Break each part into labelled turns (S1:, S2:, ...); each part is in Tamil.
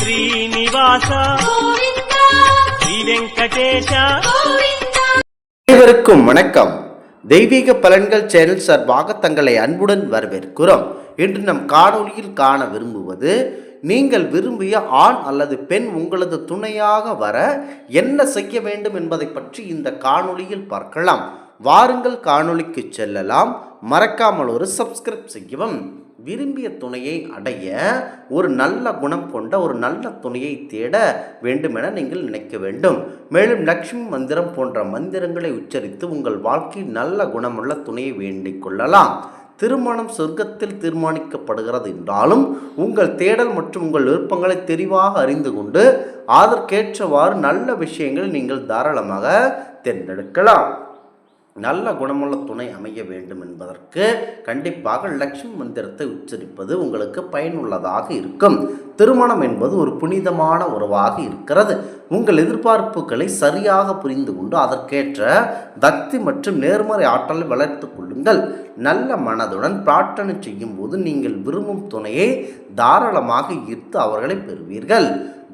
S1: ஸ்ரீனிவாச ஸ்ரீ வெங்கடேஷ.
S2: அனைவருக்கும் வணக்கம். தெய்வீக பலன்கள் சேனல் சார்பாக தங்களை அன்புடன் வரவேற்கிறோம். இன்று நம் காணொலியில் காண விரும்புவது நீங்கள் விரும்பிய ஆண் அல்லது பெண் உங்களது துணையாக வர என்ன செய்ய வேண்டும் என்பதை பற்றி இந்த காணொலியில் பார்க்கலாம். வாருங்கள் காணொலிக்கு செல்லலாம். மறக்காமல் ஒரு சப்ஸ்கிரைப் செய்யவும். விரும்பிய துணையை அடைய ஒரு நல்ல குணம் கொண்ட ஒரு நல்ல துணையை தேட வேண்டுமென நீங்கள் நினைக்க வேண்டும். மேலும் லக்ஷ்மி மந்திரம் போன்ற மந்திரங்களை உச்சரித்து உங்கள் வாழ்க்கையில் நல்ல குணமுள்ள துணையை வேண்டிக் கொள்ளலாம். திருமணம் சொர்க்கத்தில் தீர்மானிக்கப்படுகிறது என்றாலும் உங்கள் தேடல் மற்றும் உங்கள் விருப்பங்களை தெளிவாக அறிந்து கொண்டு அதற்கேற்றவாறு நல்ல விஷயங்களை நீங்கள் தாராளமாக தேர்ந்தெடுக்கலாம். நல்ல குணமுள்ள துணை அமைய வேண்டும் என்பதற்கு கண்டிப்பாக லக்ஷ்மி மந்திரத்தை உச்சரிப்பது உங்களுக்கு பயனுள்ளதாக இருக்கும். திருமணம் என்பது ஒரு புனிதமான உறவாக இருக்கிறது. உங்கள் எதிர்பார்ப்புகளை சரியாக புரிந்து கொண்டு அதற்கேற்ற பக்தி மற்றும் நேர்மறை ஆற்றலை வளர்த்து கொள்ளுங்கள். நல்ல மனதுடன் பிரார்த்தனை செய்யும் போது நீங்கள் விரும்பும் துணையை தாராளமாக ஈர்த்து அவர்களை பெறுவீர்கள்.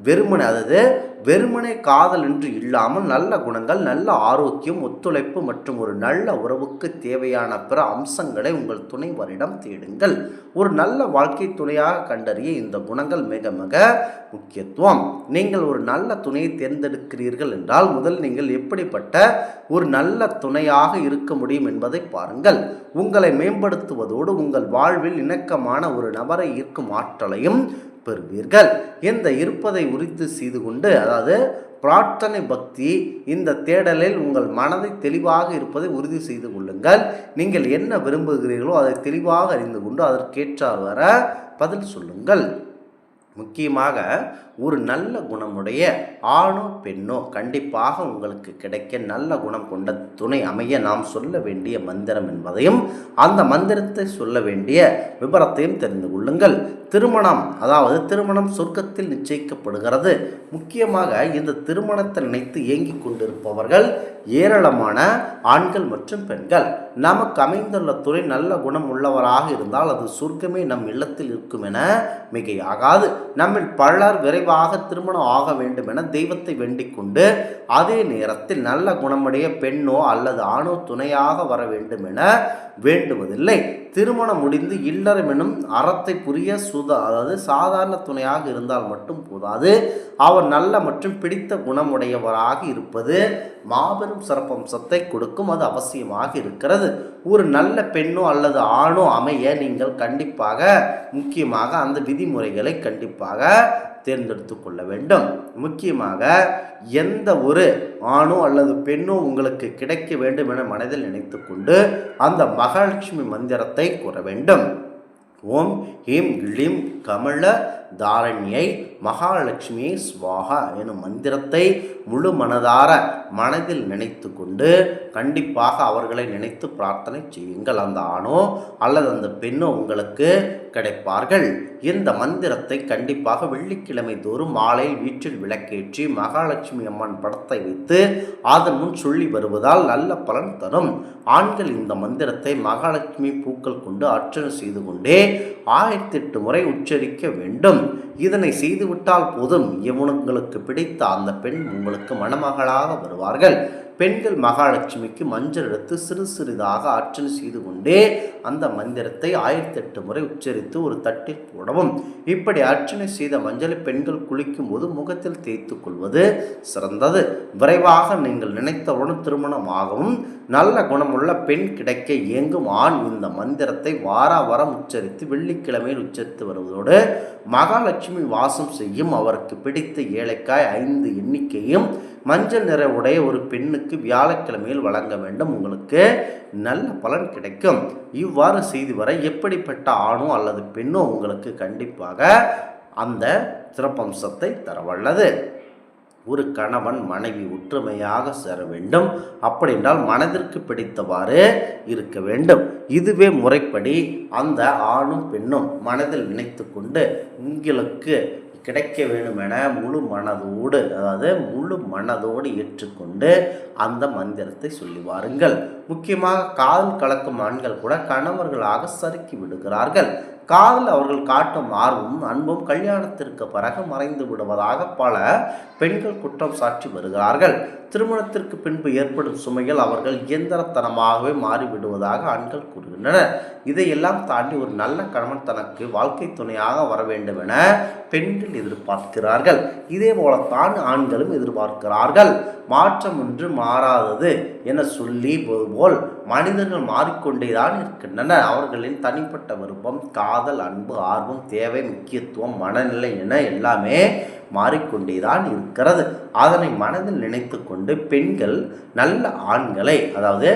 S2: வெறுமனை அதாவது வெறுமனே காதல் என்று இல்லாமல் நல்ல குணங்கள் நல்ல ஆரோக்கியம் ஒத்துழைப்பு மற்றும் ஒரு நல்ல உறவுக்கு தேவையான பிற அம்சங்களை உங்கள் துணைவரிடம் தேடுங்கள். ஒரு நல்ல வாழ்க்கை துணையாக கண்டறிய இந்த குணங்கள் மிக மிக முக்கியத்துவம். நீங்கள் ஒரு நல்ல துணையை தேர்ந்தெடுக்கிறீர்கள் என்றால் முதல் நீங்கள் எப்படிப்பட்ட ஒரு நல்ல துணையாக இருக்க முடியும் என்பதை பாருங்கள். உங்களை மேம்படுத்துவதோடு உங்கள் வாழ்வில் இணக்கமான ஒரு நபரை ஈர்க்கும் ஆற்றலையும் பெறுவீர்கள். இந்த இருப்பதை உரித்து செய்து கொண்டு அதாவது பிரார்த்தனை பக்தி இந்த தேடலில் உங்கள் மனதை தெளிவாக இருப்பதை உறுதி செய்து கொள்ளுங்கள். நீங்கள் என்ன விரும்புகிறீர்களோ அதை தெளிவாக அறிந்து கொண்டு அதற்கேற்றார் வர பதில் சொல்லுங்கள். முக்கியமாக ஒரு நல்ல குணமுடைய ஆணோ பெண்ணோ கண்டிப்பாக உங்களுக்கு கிடைக்க நல்ல குணம் கொண்ட துணை அமைய நாம் சொல்ல வேண்டிய மந்திரம் என்பதையும் அந்த மந்திரத்தை சொல்ல வேண்டிய விபரத்தையும் தெரிந்து கொள்ளுங்கள். திருமணம் அதாவது திருமணம் சொர்க்கத்தில் நிச்சயிக்கப்படுகிறது. முக்கியமாக இந்த திருமணத்தை நினைத்து ஏங்கிக் கொண்டிருப்பவர்கள் ஏராளமான ஆண்கள் மற்றும் பெண்கள். நமக்கு அமைந்துள்ள துறை நல்ல குணம் உள்ளவராக இருந்தால் அது சொர்க்கமே நம் இல்லத்தில் இருக்கும் என மிகையாகாது. நம்மில் பலர் விரைவாக திருமணம் ஆக வேண்டும் என தெய்வத்தை வேண்டிக் கொண்டு அதே நேரத்தில் நல்ல குணமுடைய பெண்ணோ அல்லது ஆணோ துணையாக வர வேண்டும் என வேண்டுவதில்லை. திருமணம் முடிந்து இல்லறம் எனும் அறத்தை புரிய சுதா அதாவது சாதாரண துணையாக இருந்தால் மட்டும் போதாது. அவர் நல்ல மற்றும் பிடித்த குணமுடையவராக இருப்பது மாபெரும் சிறப்பம்சத்தை கொடுக்கும். அது அவசியமாக இருக்கிறது. ஒரு நல்ல பெண்ணோ அல்லது ஆணோ அமைய நீங்கள் கண்டிப்பாக முக்கியமாக அந்த விதிமுறைகளை கண்டிப்பாக தேர்ந்தெடுத்து கொள்ள வேண்டும். முக்கியமாக எந்த ஒரு ஆணோ அல்லது பெண்ணோ உங்களுக்கு கிடைக்க வேண்டும் என மனதில் நினைத்து கொண்டு அந்த மகாலட்சுமி மந்திரத்தை கூற வேண்டும். ஓம் ஹீம் கிளீம் கமல தாரண்யை மகாலட்சுமியை ஸ்வாகா எனும் மந்திரத்தை முழு மனதார மனதில் நினைத்து கொண்டு கண்டிப்பாக அவர்களை நினைத்து பிரார்த்தனை செய்யுங்கள். அந்த ஆணோ அல்லது அந்த பெண்ணோ உங்களுக்கு கிடைப்பார்கள். இந்த மந்திரத்தை கண்டிப்பாக வெள்ளிக்கிழமை தோறும் மாலையில் வீட்டில் விளக்கேற்றி மகாலட்சுமி அம்மன் படத்தை வைத்து அதன் முன் சொல்லி வருவதால் நல்ல பலன் தரும். ஆண்கள் இந்த மந்திரத்தை மகாலட்சுமி பூக்கள் கொண்டு அர்ச்சனை செய்து கொண்டே ஆயிரத்தெட்டு முறை உச்சரிக்க வேண்டும். இதனை செய்துவிட்டால் போதும். இவனுங்களுக்கு பிடித்த அந்த பெண் உங்களுக்கு மணமகளாக வருவார்கள். பெண்கள் மகாலட்சுமிக்கு மஞ்சள் எடுத்து சிறு சிறிதாக அர்ச்சனை செய்து கொண்டே அந்த மந்திரத்தை ஆயிரத்தெட்டு முறை உச்சரித்து ஒரு தட்டில் போடவும். இப்படி அர்ச்சனை செய்த மஞ்சளை பெண்கள் குளிக்கும் போது முகத்தில் தேய்த்து கொள்வது சிறந்தது. விரைவாக நீங்கள் நினைத்தவுடன் திருமணமாகவும் நல்ல குணமுள்ள பெண் கிடைக்க இயங்கும் ஆண் இந்த மந்திரத்தை வார வாரம் உச்சரித்து வெள்ளிக்கிழமையில் உச்சரித்து வருவதோடு மகாலட்சுமி வாசம் செய்யும் அவருக்கு பிடித்த ஏழைக்காய் ஐந்து எண்ணிக்கையும் மஞ்சள் நிற உடைய ஒரு பெண்ணுக்கு வியாழக்கிழமையில் வழங்க வேண்டும். உங்களுக்கு நல்ல பலன் கிடைக்கும். இவ்வாறு செய்து வர எப்படிப்பட்ட ஆணோ அல்லது பெண்ணோ உங்களுக்கு கண்டிப்பாக அந்த சிறப்பம்சத்தை தரவல்லது ஒரு கணவன் மனைவி ஒற்றுமையாக சேர வேண்டும். அப்படி என்றால் மனதிற்கு பிடித்தவாறு இருக்க வேண்டும். இதுவே முறைப்படி அந்த ஆணும் பெண்ணும் மனதில் நினைத்து கொண்டு உங்களுக்கு கிடைக்க வேண்டும் என முழு மனதோடு அதாவது முழு மனதோடு ஏற்றுக்கொண்டு அந்த மந்திரத்தை சொல்லி வாருங்கள். முக்கியமாக காதல் கலக்கும் ஆண்கள் கூட கணவர்களாக சறுக்கி விடுகிறார்கள். காதல் அவர்கள் காட்டும் ஆர்வமும் அன்பும் கல்யாணத்திற்கு பிறகு மறைந்து விடுவதாக பல பெண்கள் குற்றம் சாட்டி வருகிறார்கள். திருமணத்திற்கு பின்பு ஏற்படும் சுமைகள் அவர்கள் இயந்திரத்தனமாகவே மாறிவிடுவதாக ஆண்கள் கூறுகின்றனர். இதையெல்லாம் தாண்டி ஒரு நல்ல கணவன் தனக்கு வாழ்க்கை துணையாக வர வேண்டும் என பெண்கள் எதிர்பார்க்கிறார்கள். இதே போலத்தான் ஆண்களும் எதிர்பார்க்கிறார்கள். மாற்றம் ஒன்று மாறாதது என சொல்லி போல் மனிதர்கள் மாறிக்கொண்டே தான் இருக்கின்றனர். அவர்களின் தனிப்பட்ட விருப்பம் காதல் அன்பு ஆர்வம் தேவை முக்கியத்துவம் மனநிலை என எல்லாமே மாறிக்கொண்டே தான் இருக்கிறது. அதனை மனதில் நினைத்து கொண்டு பெண்கள் நல்ல ஆண்களை அதாவது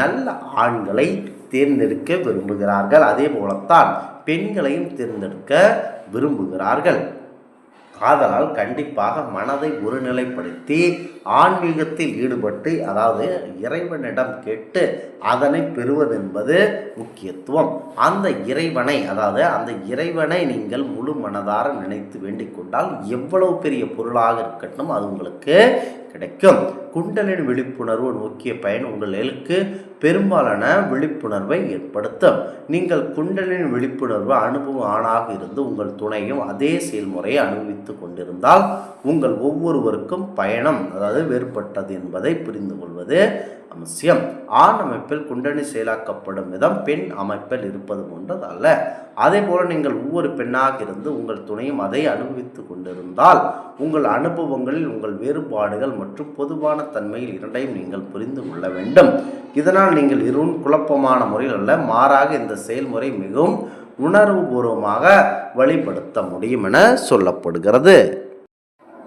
S2: நல்ல ஆண்களை தேர்ந்தெடுக்க விரும்புகிறார்கள். அதே போலத்தான் பெண்களையும் தேர்ந்தெடுக்க விரும்புகிறார்கள். ஆதலால் கண்டிப்பாக மனதை ஒருநிலைப்படுத்தி ஆன்மீகத்தில் ஈடுபட்டு அதாவது இறைவனிடம் கேட்டு அதனை பெறுவதென்பது முக்கியத்துவம். அந்த இறைவனை அதாவது அந்த இறைவனை நீங்கள் முழு மனதார நினைத்து வேண்டிக் கொண்டால் எவ்வளவு பெரிய பொருளாக இருக்கட்டும் அது உங்களுக்கு கிடைக்கும். குண்டலின் விழிப்புணர்வு முக்கிய பயன் உங்களுக்கு பெரும்பாலான விழிப்புணர்வை ஏற்படுத்தும். நீங்கள் குண்டலின் விழிப்புணர்வு அனுபவம் ஆணாக இருந்து உங்கள் துணையும் அதே செயல்முறையை அனுபவித்து கொண்டிருந்தால் உங்கள் ஒவ்வொருவருக்கும் பயணம் அதாவது வேறுபட்டது என்பதை புரிந்து கொள்வது அவசியம். ஆண் அமைப்பில் குண்டணி செயலாக்கப்படும் விதம் பெண் அமைப்பில் இருப்பது போன்றது அல்ல அதே போல நீங்கள் ஒவ்வொரு பெண்ணாக இருந்து உங்கள் துணையும் அதை அனுபவித்து கொண்டிருந்தால் உங்கள் அனுபவங்களில் உங்கள் வேறுபாடுகள் மற்றும் பொதுவான தன்மையில் இரண்டையும் நீங்கள் புரிந்து கொள்ள வேண்டும். இதனால் நீங்கள் இருவரும் குழப்பமான முறையில் அல்ல மாறாக இந்த செயல்முறை மிகவும் உணர்வுபூர்வமாக வழிபடுத்த முடியும் என சொல்லப்படுகிறது.